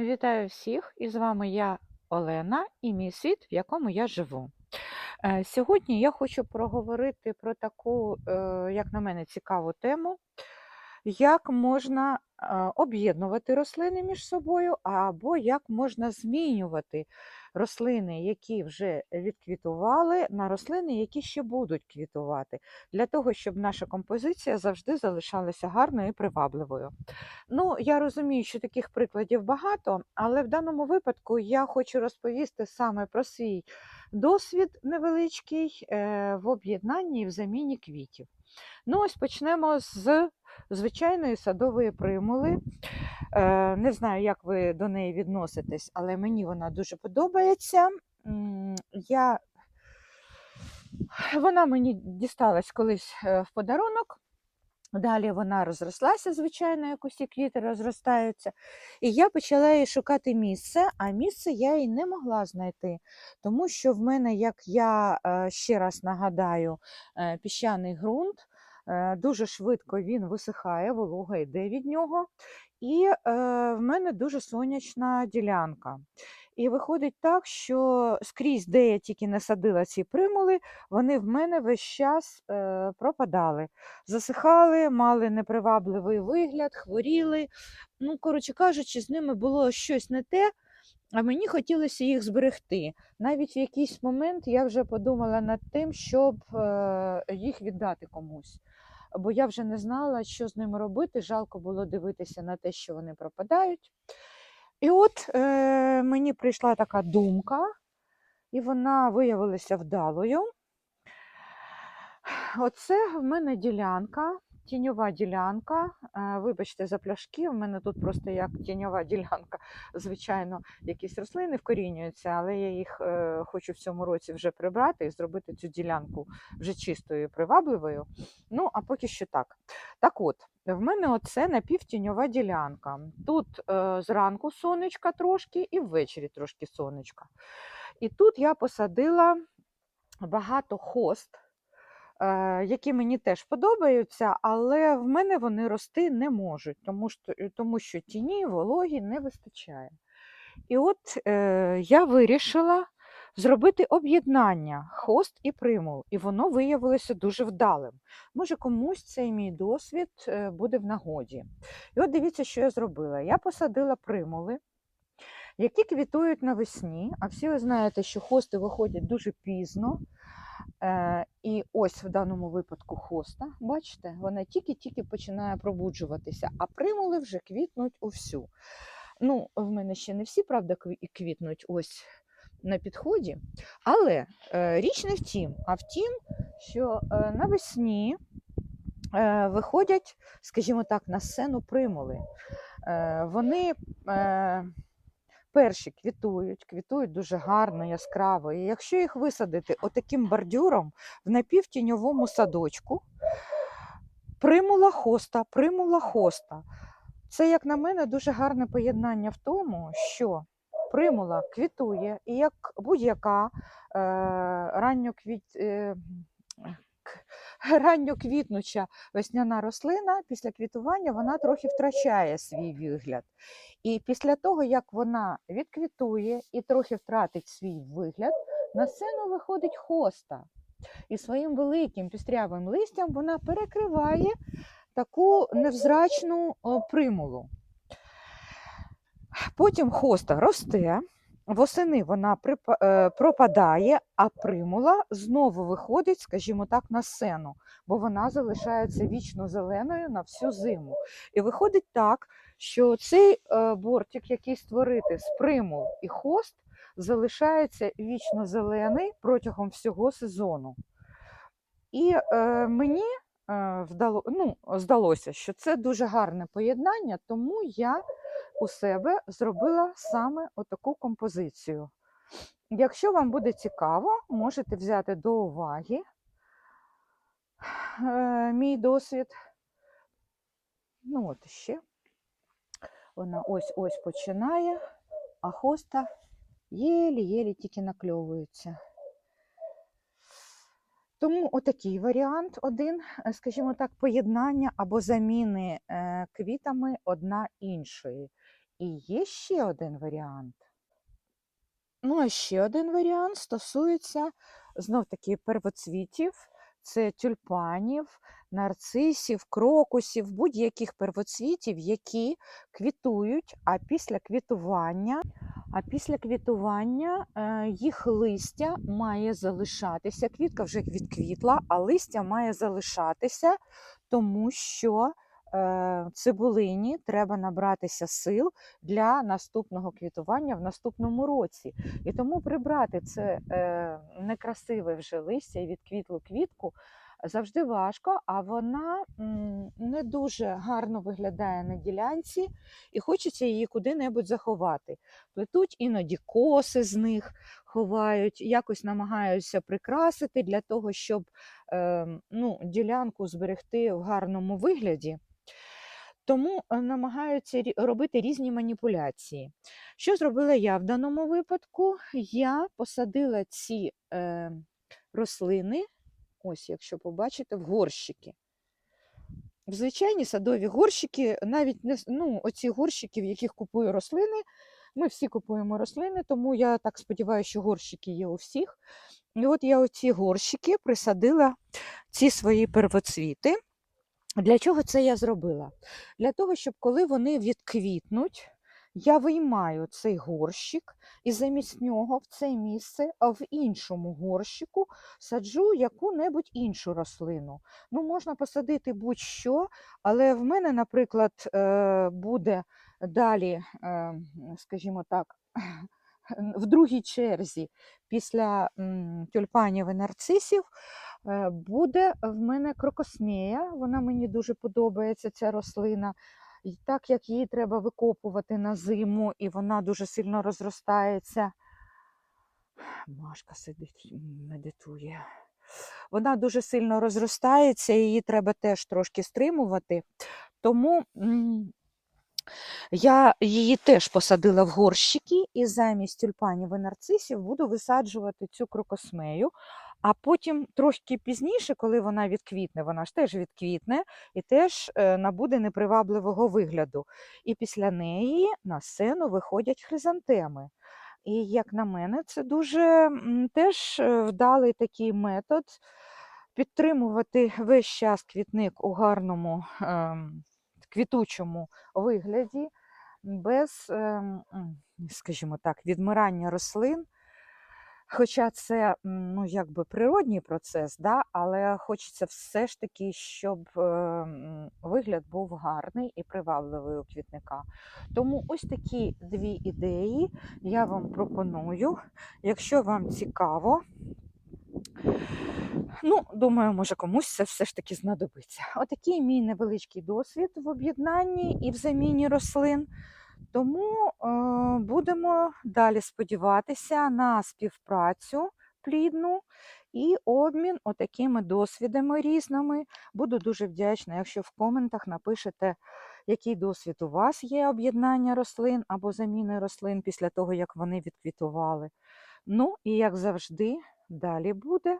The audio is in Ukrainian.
Вітаю всіх! І з вами я Олена і мій світ, в якому я живу. Е, Сьогодні я хочу проговорити про таку, е, як на мене, цікаву тему, як можна об'єднувати рослини між собою, або як можна змінювати рослини, які вже відквітували, на рослини, які ще будуть квітувати, для того, щоб наша композиція завжди залишалася гарною і привабливою. Ну, я розумію, що таких прикладів багато, але в даному випадку я хочу розповісти саме про свій досвід невеличкий е, в об'єднанні і в заміні квітів. Ну, ось почнемо з звичайної садової примули. Е, Не знаю, як ви до неї відноситесь, але мені вона дуже подобається. Я... Вона мені дісталась колись е, в подарунок. Далі вона розрослася, звичайно, як усі квіти розростаються. І я почала їй шукати місце, а місце я їй не могла знайти, тому що в мене, як я е, ще раз нагадаю, е, піщаний ґрунт, е, дуже швидко він висихає, волога йде від нього. І в мене дуже сонячна ділянка. І виходить так, що скрізь, де я тільки не садила ці примули, вони в мене весь час е, пропадали засихали, мали непривабливий вигляд, хворіли. Ну, коротше кажучи, з ними було щось не те, а мені хотілося їх зберегти. Навіть в якийсь момент я вже подумала над тим, щоб е, їх віддати комусь. Бо я вже не знала, що з ними робити. Жалко було дивитися на те, що вони пропадають. І от е, мені прийшла така думка, і вона виявилася вдалою. Оце в мене ділянка, тіньова ділянка. Е, Вибачте за пляшки, в мене тут просто як тіньова ділянка. Звичайно, якісь рослини вкорінюються, але я їх е, хочу в цьому році вже прибрати і зробити цю ділянку вже чистою і привабливою. Ну, а поки що так. Так от, в мене оце напівтіньова ділянка. Тут е, зранку сонечка трошки і ввечері трошки сонечка. І тут я посадила багато хост е, які мені теж подобаються, але в мене вони рости не можуть, тому що, тому що тіні, вологі не вистачає. І от е, я вирішила зробити об'єднання хост і примул, і воно виявилося дуже вдалим. Може, комусь цей мій досвід е, буде в нагоді. І от дивіться, що я зробила. Я посадила примули. Які квітують навесні, а всі ви знаєте, що хости виходять дуже пізно, Е, І ось в даному випадку хоста, бачите, вона тільки-тільки починає пробуджуватися, а примули вже квітнуть увсю. Ну, в мене ще не всі, правда, квітнуть ось на підході. Але е, річ не в тім, а в тім, що е, навесні е, виходять, скажімо так, на сцену примули. Вони перші квітують, квітують дуже гарно, яскраво. І якщо їх висадити отаким бордюром в напівтіньовому садочку, примула хоста, примула хоста. Це, як на мене, дуже гарне поєднання в тому, що примула квітує, і як будь-яка е, ранньоквіт, е, ранньоквітнуча весняна рослина після квітування вона трохи втрачає свій вигляд. І після того, як вона відквітує і трохи втратить свій вигляд, на сцену виходить хоста. І своїм великим пістрявим листям вона перекриває таку невзрачну примулу. Потім хоста росте, восени вона е, пропадає, а примула знову виходить, скажімо так, на сцену, бо вона залишається вічно зеленою на всю зиму. І виходить так, що цей е, бортик, який створити з примул і хост, залишається вічно зелений протягом всього сезону. І е, мені е, вдало, ну, здалося, що це дуже гарне поєднання, тому я у себе зробила саме отаку композицію. Якщо вам буде цікаво, можете взяти до уваги е, мій досвід. Ну, от ще. Вона ось-ось починає, а хоста єлі-єлі тільки накльовується. Тому отакий варіант один, е, скажімо так, поєднання або заміни е, квітами одна іншої. І є ще один варіант. Ну, а ще один варіант стосується знов таки первоцвітів, це тюльпанів, нарцисів, крокусів, будь-яких первоцвітів, які квітують, а після квітування, а після квітування е, їх листя має залишатися. Квітка вже відквітла, а листя має залишатися, тому що цибулині треба набратися сил для наступного квітування в наступному році. І тому прибрати це е, некрасиве вже листя і відквітлу квітку завжди важко, а вона не дуже гарно виглядає на ділянці, і хочеться її куди-небудь заховати. Плетуть іноді коси з них ховають, якось намагаються прикрасити для того, щоб е, ну, ділянку зберегти в гарному вигляді. Тому е, намагаються робити різні маніпуляції. Що зробила я в даному випадку? Я посадила ці е, рослини, ось якщо побачите, в горщики. В звичайні садові горщики, навіть не ну, оці горщики, в яких купую рослини. Ми всі купуємо рослини, тому я так сподіваюся, що горщики є у всіх. І от я оці горщики присадила ці свої первоцвіти. Для чого це я зробила? Для того, щоб коли вони відквітнуть, я виймаю цей горщик і замість нього в це місце, а в іншому горщику саджу яку-небудь іншу рослину. Ну, можна посадити будь-що, але в мене, наприклад, е, буде далі, е, скажімо так, в другій черзі після тюльпанів і нарцисів е, буде в мене крокосмія. Вона мені дуже подобається, ця рослина. І так як її треба викопувати на зиму, і вона дуже сильно розростається. Машка сидить, медитує. Вона дуже сильно розростається, її треба теж трошки стримувати. Тому я її теж посадила в горщики і замість тюльпанів і нарцисів буду висаджувати цю крокосмею. А потім трошки пізніше, коли вона відквітне, вона ж теж відквітне і теж е, набуде непривабливого вигляду. І після неї на сцену виходять хризантеми. І як на мене, це дуже теж е, вдалий такий метод підтримувати весь час квітник у гарному ем, квітучому вигляді, без, ем, скажімо так, відмирання рослин. Хоча це ну, якби природній процес, да? але хочеться все ж таки, щоб е, вигляд був гарний і привабливий у квітника. Тому ось такі дві ідеї я вам пропоную. Якщо вам цікаво, ну, думаю, може комусь це все ж таки знадобиться. Отакий мій невеличкий досвід в об'єднанні і в заміні рослин. Тому е, будемо далі сподіватися на співпрацю плідну і обмін отакими досвідами різними. Буду дуже вдячна, якщо в коментах напишете, який досвід у вас є об'єднання рослин або заміни рослин після того, як вони відквітували. Ну і як завжди, далі буде.